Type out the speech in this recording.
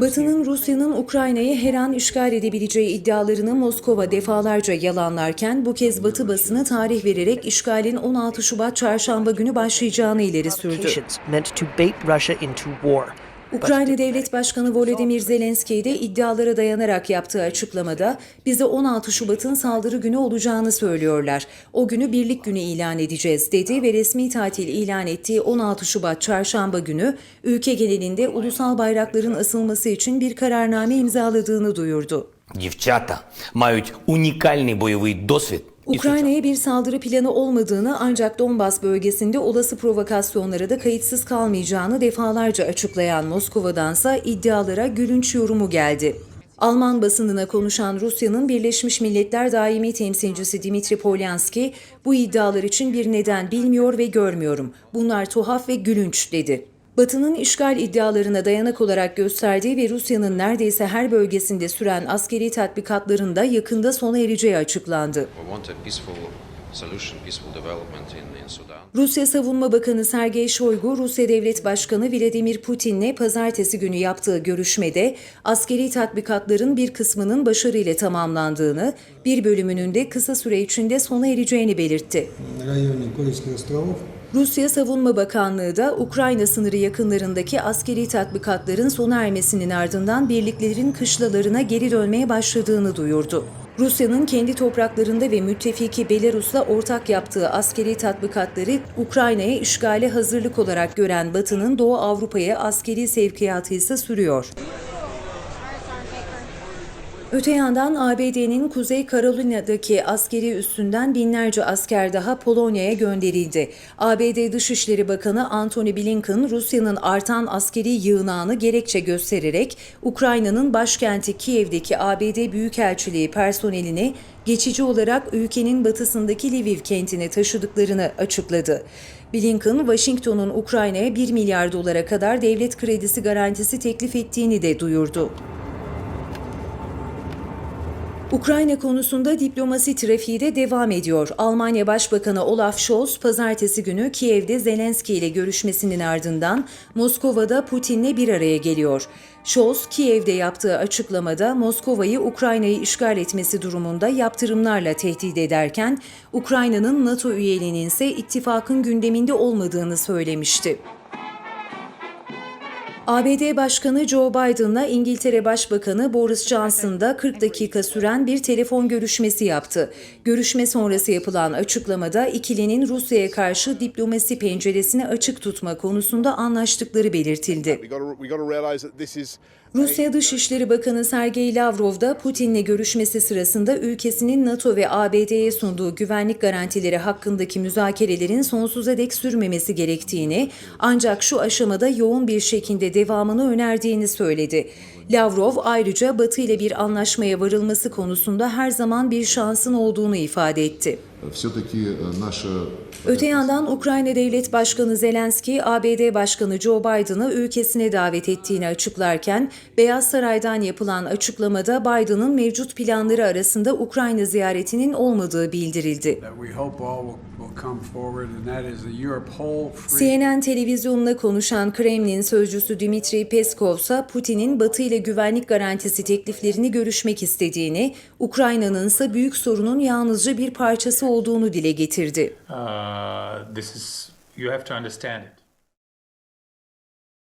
Batı'nın Rusya'nın Ukrayna'yı her an işgal edebileceği iddialarını Moskova defalarca yalanlarken bu kez Batı basını tarih vererek işgalin 16 Şubat çarşamba günü başlayacağını ileri sürdü. Provocations meant to bait Russia into war. Ukrayna Devlet Başkanı Volodymyr Zelenski de iddialara dayanarak yaptığı açıklamada bize 16 Şubat'ın saldırı günü olacağını söylüyorlar. O günü birlik günü ilan edeceğiz dedi ve resmi tatil ilan ettiği 16 Şubat çarşamba günü ülke genelinde ulusal bayrakların asılması için bir kararname imzaladığını duyurdu. Дівчата мають унікальний бойовий досвід. Ukrayna'ya bir saldırı planı olmadığını ancak Donbas bölgesinde olası provokasyonlara da kayıtsız kalmayacağını defalarca açıklayan Moskova'dansa iddialara gülünç yorumu geldi. Alman basınına konuşan Rusya'nın Birleşmiş Milletler daimi temsilcisi Dimitri Polyanski, bu iddialar için bir neden bilmiyor ve görmüyorum. Bunlar tuhaf ve gülünç dedi. Batı'nın işgal iddialarına dayanak olarak gösterdiği ve Rusya'nın neredeyse her bölgesinde süren askeri tatbikatların da yakında sona ereceği açıklandı. Rusya Savunma Bakanı Sergey Shoigu, Rusya Devlet Başkanı Vladimir Putin'le pazartesi günü yaptığı görüşmede askeri tatbikatların bir kısmının başarıyla tamamlandığını, bir bölümünün de kısa süre içinde sona ereceğini belirtti. Rusya Savunma Bakanlığı da Ukrayna sınırı yakınlarındaki askeri tatbikatların sona ermesinin ardından birliklerin kışlalarına geri dönmeye başladığını duyurdu. Rusya'nın kendi topraklarında ve müttefiki Belarus'la ortak yaptığı askeri tatbikatları Ukrayna'ya işgale hazırlık olarak gören Batı'nın Doğu Avrupa'ya askeri sevkiyatı ise sürüyor. Öte yandan ABD'nin Kuzey Carolina'daki askeri üssünden binlerce asker daha Polonya'ya gönderildi. ABD Dışişleri Bakanı Antony Blinken, Rusya'nın artan askeri yığınağını gerekçe göstererek Ukrayna'nın başkenti Kiev'deki ABD Büyükelçiliği personelini geçici olarak ülkenin batısındaki Lviv kentine taşıdıklarını açıkladı. Blinken, Washington'un Ukrayna'ya 1 milyar dolara kadar devlet kredisi garantisi teklif ettiğini de duyurdu. Ukrayna konusunda diplomasi trafiği de devam ediyor. Almanya Başbakanı Olaf Scholz pazartesi günü Kiev'de Zelenski ile görüşmesinin ardından Moskova'da Putin'le bir araya geliyor. Scholz, Kiev'de yaptığı açıklamada Moskova'yı Ukrayna'yı işgal etmesi durumunda yaptırımlarla tehdit ederken Ukrayna'nın NATO üyeliğinin ise ittifakın gündeminde olmadığını söylemişti. ABD Başkanı Joe Biden'la İngiltere Başbakanı Boris Johnson da 40 dakika süren bir telefon görüşmesi yaptı. Görüşme sonrası yapılan açıklamada ikilinin Rusya'ya karşı diplomasi penceresini açık tutma konusunda anlaştıkları belirtildi. Rusya Dışişleri Bakanı Sergey Lavrov da Putin'le görüşmesi sırasında ülkesinin NATO ve ABD'ye sunduğu güvenlik garantileri hakkındaki müzakerelerin sonsuza dek sürmemesi gerektiğini, ancak şu aşamada yoğun bir şekilde devamını önerdiğini söyledi. Lavrov ayrıca Batı ile bir anlaşmaya varılması konusunda her zaman bir şansın olduğunu ifade etti. Э, э, Öte yandan Ukrayna Devlet Başkanı Zelenski, ABD Başkanı Joe Biden'ı ülkesine davet ettiğini açıklarken, Beyaz Saray'dan yapılan açıklamada Biden'ın mevcut planları arasında Ukrayna ziyaretinin olmadığı bildirildi. CNN televizyonuna konuşan Kremlin sözcüsü Dmitri Peskov ise Putin'in Batı ile güvenlik garantisi tekliflerini görüşmek istediğini, Ukrayna'nın ise büyük sorunun yalnızca bir parçası olduğunu dile getirdi. uh, this is you have to understand it.